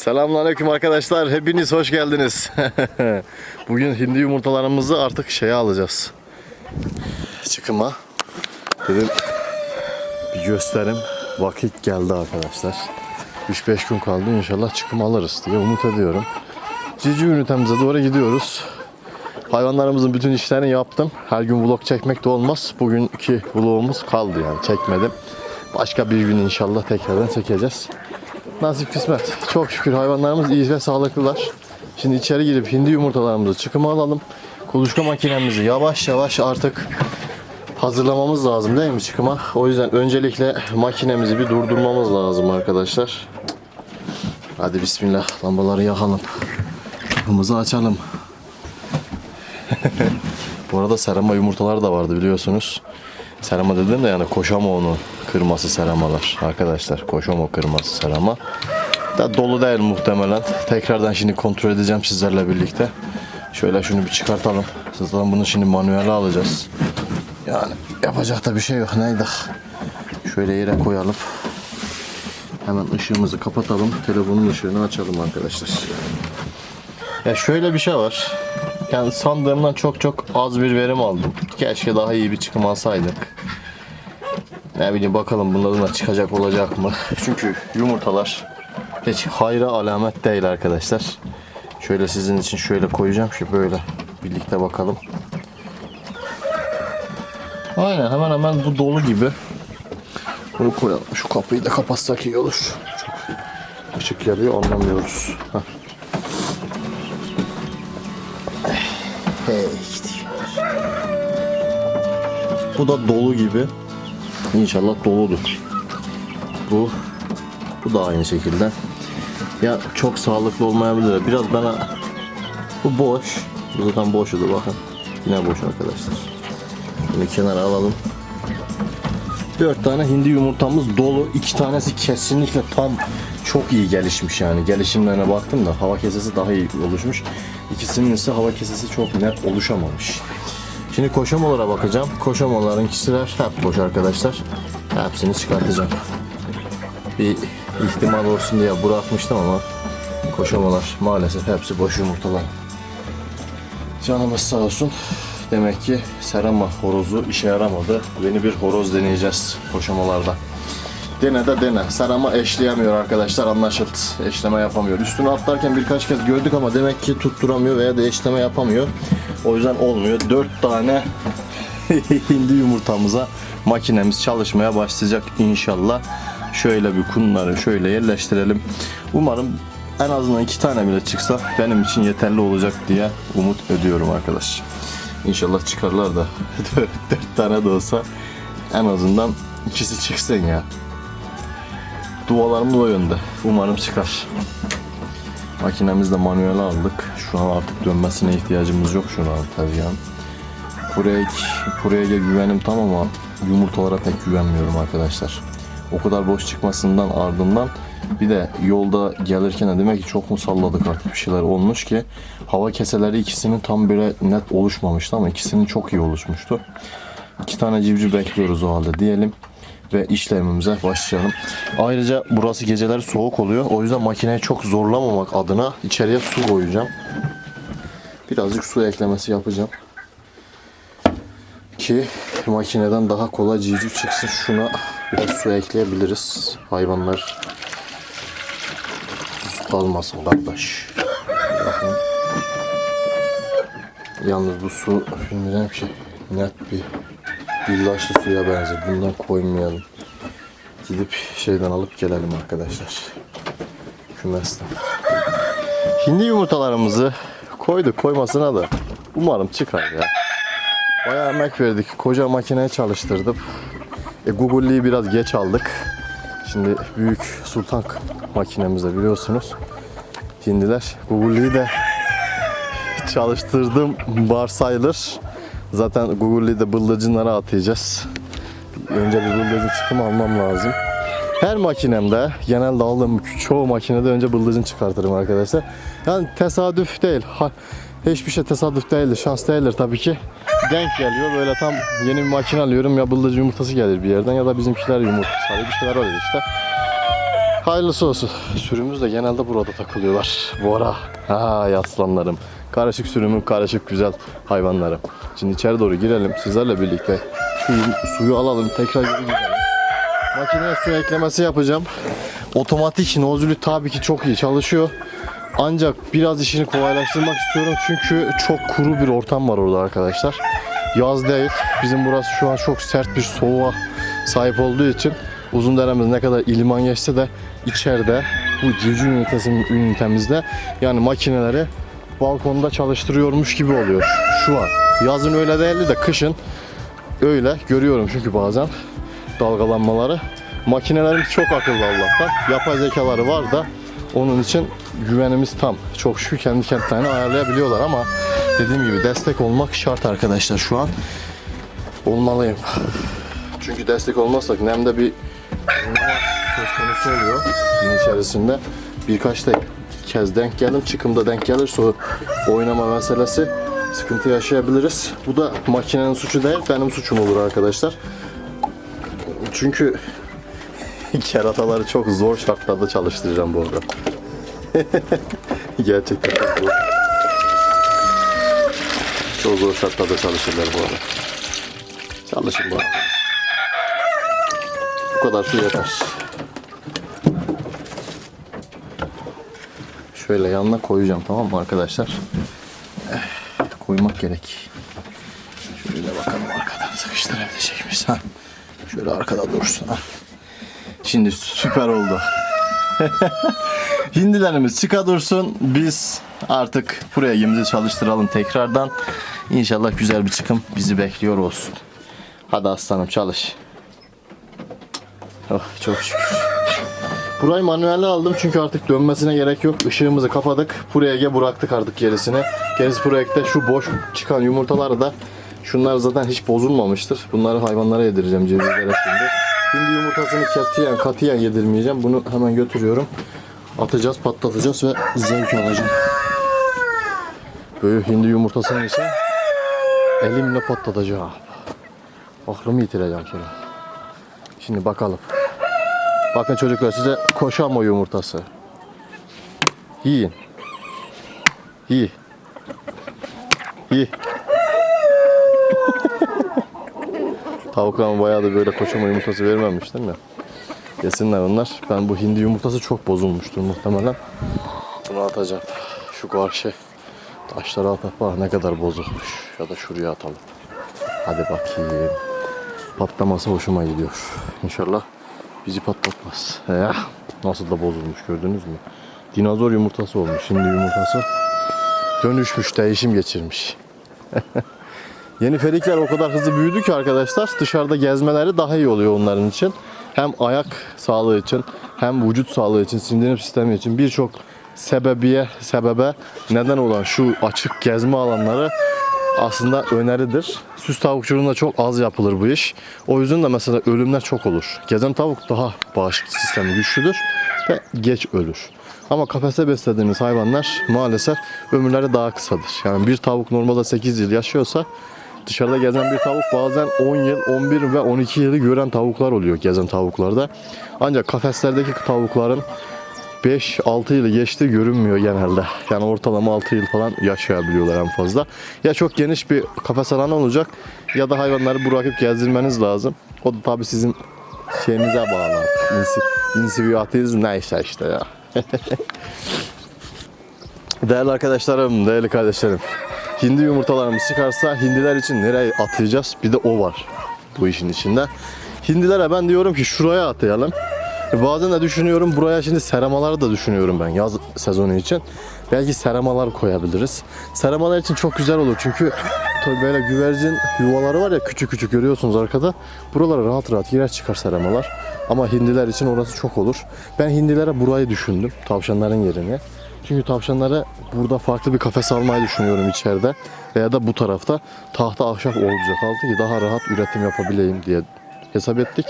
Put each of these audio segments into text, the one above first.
Selamünaleyküm arkadaşlar. Hepiniz hoş geldiniz. Bugün hindi yumurtalarımızı artık şeye alacağız. Çıkıma. Dedim bir gösterim. Vakit geldi arkadaşlar. 3-5 gün kaldı inşallah çıkım alırız diye umut ediyorum. Cici ünitemize doğru gidiyoruz. Hayvanlarımızın bütün işlerini yaptım. Her gün vlog çekmek de olmaz. Bugünkü vlogumuz kaldı yani çekmedim. Başka bir gün inşallah tekrardan çekeceğiz. Nasip kısmet. Çok şükür hayvanlarımız iyi ve sağlıklılar. Şimdi içeri girip hindi yumurtalarımızı çıkıma alalım. Kuluçka makinemizi yavaş yavaş artık hazırlamamız lazım değil mi çıkıma? O yüzden öncelikle makinemizi bir durdurmamız lazım arkadaşlar. Hadi bismillah lambaları yakalım. Kapımızı açalım. Bu arada serama yumurtalar da vardı biliyorsunuz. Serama dedim de yani koşama onu kırması seramalar arkadaşlar. Koşama kırması serama. Da dolu değil muhtemelen. Tekrardan şimdi kontrol edeceğim sizlerle birlikte. Şöyle şunu bir çıkartalım. Zaten bunu şimdi manuele alacağız. Yani yapacak da bir şey yok. Neydi? Şöyle yere koyalım. Hemen ışığımızı kapatalım. Telefonun ışığını açalım arkadaşlar. Ya şöyle bir şey var. Yani sandığımdan çok çok az bir verim aldım. Keşke daha iyi bir çıkım alsaydık. Ne bileyim bakalım bunların da çıkacak olacak mı? Çünkü yumurtalar hiç hayra alamet değil arkadaşlar. Şöyle sizin için şöyle koyacağım şu böyle birlikte bakalım. Aynen hemen hemen bu dolu gibi. Bunu koyalım. Şu kapıyı da kapatsak iyi olur. Çok ışık yarıyor anlamıyoruz. Heh. Hey, gidiyor. Bu da dolu gibi. İnşallah doludur. Bu bu da aynı şekilde. Ya çok sağlıklı olmayabilir. Biraz bana bu boş. Bu zaten boşudu bakın. Yine boş arkadaşlar. Bunu kenara alalım. 4 tane hindi yumurtamız dolu. 2 tanesi kesinlikle tam çok iyi gelişmiş yani. Gelişimlerine baktım da hava kesesi daha iyi oluşmuş. İkisinin ise hava kesesi çok net oluşamamış. Şimdi koşamalara bakacağım. Koşamaların kişiler hep boş arkadaşlar. Hepsini çıkartacağım. Bir ihtimal olsun diye bırakmıştım ama koşamalar maalesef hepsi boş yumurtalar. Canımız sağ olsun. Demek ki serama horozu işe yaramadı. Yeni bir horoz deneyeceğiz koşamalarda. Dene de dene. Serama eşleyemiyor arkadaşlar anlaşıldı. Eşleme yapamıyor. Üstüne atlarken birkaç kez gördük ama demek ki tutturamıyor veya da eşleme yapamıyor. O yüzden olmuyor. 4 tane hindi yumurtamıza makinemiz çalışmaya başlayacak inşallah. Şöyle bir kunları şöyle yerleştirelim. Umarım en azından iki tane bile çıksa benim için yeterli olacak diye umut ediyorum arkadaş. İnşallah çıkarlar da 4 tane de olsa en azından ikisi çıksın ya. Dualarımız o yönde. Umarım çıkar. Makinemizi de manuel aldık. Şu an artık dönmesine ihtiyacımız yok şu an tezgahın. Pureye güvenim tam ama yumurtalara pek güvenmiyorum arkadaşlar. O kadar boş çıkmasından ardından bir de yolda gelirken de demek ki çok mu salladık artık bir şeyler olmuş ki hava keseleri ikisinin tam böyle net oluşmamıştı ama ikisinin çok iyi oluşmuştu. İki tane civciv bekliyoruz o halde diyelim ve işlemimize başlayalım. Ayrıca burası geceleri soğuk oluyor. O yüzden makineyi çok zorlamamak adına içeriye su koyacağım. Birazcık su eklemesi yapacağım. Ki makineden daha kolay civciv çıksın. Şuna biraz su ekleyebiliriz. Hayvanlar kalmasın kardeş. Bakın. Yalnız bu su bilmiyorum ki net bir Güllaçlı suya benzer. Bundan koymayalım. Gidip şeyden alıp gelelim arkadaşlar. Kümesten. Hindi yumurtalarımızı koyduk koymasına da umarım çıkar ya. Bayağı emek verdik. Koca makineyi çalıştırdım. E, Google'liyi biraz geç aldık. Şimdi büyük sultan makinemizde biliyorsunuz. Hindiler. Google'liyi de çalıştırdım varsayılır. Zaten Google'li de bıldırcınlara atacağız. Önce bir bıldırcın çıkımı almam lazım. Her makinemde, genelde aldığım çoğu makinede önce bıldırcın çıkartırım arkadaşlar. Yani tesadüf değil. Ha, hiçbir şey tesadüf değildir, şans değildir tabii ki. Denk geliyor böyle tam yeni bir makine alıyorum ya bıldırcın yumurtası gelir bir yerden ya da bizimkiler yumurtası alıyor bir şeyler oluyor işte. Hayırlısı olsun. Sürümüz de genelde burada takılıyorlar. Bora. Ha aslanlarım. Karışık sürümüm, karışık güzel hayvanlarım. Şimdi içeri doğru girelim sizlerle birlikte. Şu suyu alalım, tekrar geri gidelim. Makineye su eklemesi yapacağım. Otomatik nozülü tabii ki çok iyi çalışıyor. Ancak biraz işini kolaylaştırmak istiyorum çünkü çok kuru bir ortam var orada arkadaşlar. Yaz değil. Bizim burası şu an çok sert bir soğuğa sahip olduğu için uzun deremiz ne kadar iliman geçse de içeride bu civciv ünitesinin ünitemizde yani makineleri balkonda çalıştırıyormuş gibi oluyor şu an. Yazın öyle değildi de kışın öyle görüyorum çünkü bazen dalgalanmaları. Makinelerimiz çok akıllı Allah'tan. Yapay zekaları var da onun için güvenimiz tam. Çok şükür kendi kendilerini ayarlayabiliyorlar ama dediğim gibi destek olmak şart arkadaşlar şu an. Olmalıyım. Çünkü destek olmazsak nemde bir söz konusu oluyor gün içerisinde. Birkaç da kez denk geldim. Çıkımda denk gelirse o oynama meselesi sıkıntı yaşayabiliriz. Bu da makinenin suçu değil, benim suçum olur arkadaşlar. Çünkü kerataları çok zor şartlarda çalıştıracağım bu arada. Gerçekten çok zor. Çok zor şartlarda çalışırlar bu arada. Çalışın bu arada. Bu kadar su yeter. Şöyle yanına koyacağım tamam mı arkadaşlar? Koymak gerek. Şöyle bakalım arkadan sıkıştırabilecek miyiz? Ha. Şöyle arkada dursun. Ha. Şimdi süper oldu. Hindilerimiz çıka dursun. Biz artık buraya gemimizi çalıştıralım tekrardan. İnşallah güzel bir çıkım bizi bekliyor olsun. Hadi aslanım çalış. Oh, çok şükür. Burayı manuelde aldım çünkü artık dönmesine gerek yok. Işığımızı kapadık. Buraya bıraktık artık gerisini. Gerisi projekte şu boş çıkan yumurtaları da şunlar zaten hiç bozulmamıştır. Bunları hayvanlara yedireceğim cevizlere şimdi. Hindi yumurtasını katiyen katiyen yedirmeyeceğim. Bunu hemen götürüyorum. Atacağız, patlatacağız ve zevk alacağım. Böyle hindi yumurtasını ise elimle patlatacağım. Aklımı yitireceğim sonra. Şimdi bakalım. Bakın çocuklar size koşamo yumurtası. Yiyin. Yi. Yi. Tavuklarıma bayağı da böyle koşamo yumurtası vermemiştim ya. Yesinler onlar. Ben bu hindi yumurtası çok bozulmuştur muhtemelen. Bunu atacağım. Şu karşı taşlara atıp bak ne kadar bozulmuş. Ya da şuraya atalım. Hadi bakayım. Patlaması hoşuma gidiyor. İnşallah bizi patlatmaz. Ya, nasıl da bozulmuş gördünüz mü? Dinozor yumurtası olmuş. Şimdi yumurtası dönüşmüş, değişim geçirmiş. Yeni ferikler o kadar hızlı büyüdü ki arkadaşlar dışarıda gezmeleri daha iyi oluyor onların için. Hem ayak sağlığı için hem vücut sağlığı için, sindirim sistemi için birçok sebebiye, sebebe neden olan şu açık gezme alanları aslında öneridir. Süs tavukçuluğunda çok az yapılır bu iş. O yüzden de mesela ölümler çok olur. Gezen tavuk daha bağışıklık sistemi güçlüdür ve geç ölür. Ama kafeste beslediğiniz hayvanlar maalesef ömürleri daha kısadır. Yani bir tavuk normalde 8 yıl yaşıyorsa dışarıda gezen bir tavuk bazen 10 yıl, 11 ve 12 yılı gören tavuklar oluyor gezen tavuklarda. Ancak kafeslerdeki tavukların 5-6 yılı geçti görünmüyor genelde. Yani ortalama 6 yıl falan yaşayabiliyorlar en fazla. Ya çok geniş bir kafes alanı olacak ya da hayvanları bırakıp gezdirmeniz lazım. O da tabii sizin şeyinize bağlı artık. İnsi, insiviyatınız neyse işte ya. değerli arkadaşlarım, değerli kardeşlerim. Hindi yumurtalarımız çıkarsa hindiler için nereye atacağız? Bir de o var bu işin içinde. Hindilere ben diyorum ki şuraya atayalım. Bazen de düşünüyorum buraya şimdi seramaları da düşünüyorum ben yaz sezonu için. Belki seramalar koyabiliriz. Seramalar için çok güzel olur çünkü tabii böyle güvercin yuvaları var ya küçük küçük görüyorsunuz arkada. Buralara rahat rahat girer çıkar seramalar. Ama hindiler için orası çok olur. Ben hindilere burayı düşündüm. Tavşanların yerini. Çünkü tavşanlara burada farklı bir kafes almayı düşünüyorum içeride. Veya da bu tarafta tahta ahşap olacak altı ki daha rahat üretim yapabileyim diye hesap ettik.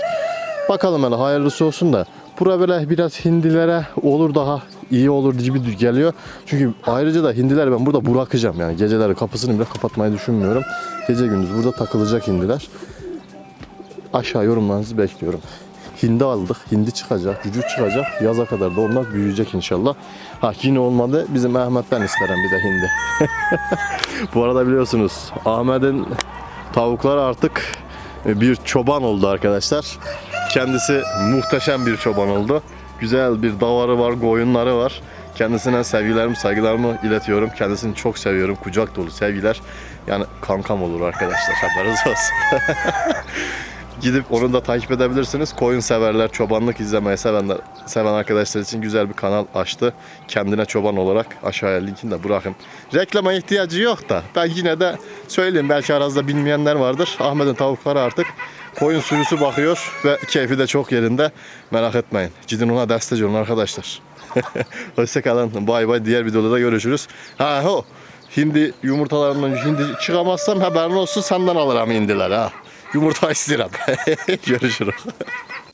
Bakalım hele hayırlısı olsun da. Bura böyle biraz hindilere olur daha iyi olur gibi geliyor. Çünkü ayrıca da hindiler ben burada bırakacağım yani geceleri kapısını bile kapatmayı düşünmüyorum. Gece gündüz burada takılacak hindiler. Aşağı yorumlarınızı bekliyorum. hindi aldık. Hindi çıkacak, cücük çıkacak. Yaza kadar da onlar büyüyecek inşallah. Ha yine olmadı. Bizim Ahmet'ten isterim bir de hindi. Bu arada biliyorsunuz Ahmet'in tavukları artık bir çoban oldu arkadaşlar. Kendisi muhteşem bir çoban oldu. Güzel bir davarı var, koyunları var. Kendisine sevgilerimi, saygılarımı iletiyorum. Kendisini çok seviyorum. Kucak dolu sevgiler. Yani kankam olur arkadaşlar. Haberiniz olsun. Gidip onu da takip edebilirsiniz. Koyun severler, çobanlık izlemeyi sevenler, seven arkadaşlar için güzel bir kanal açtı. Kendine çoban olarak aşağıya linkini de bırakın. Reklama ihtiyacı yok da ben yine de söyleyeyim belki aranızda bilmeyenler vardır. Ahmet'in tavukları artık koyun sürüsü bakıyor ve keyfi de çok yerinde. Merak etmeyin. Cidden ona destek olun arkadaşlar. Hoşçakalın. Bay bay. Diğer videoda da görüşürüz. Ha ho. Hindi yumurtalarından hindi çıkamazsam haberin olsun senden alırım hindiler ha. Yumurta isterim. Görüşürüz.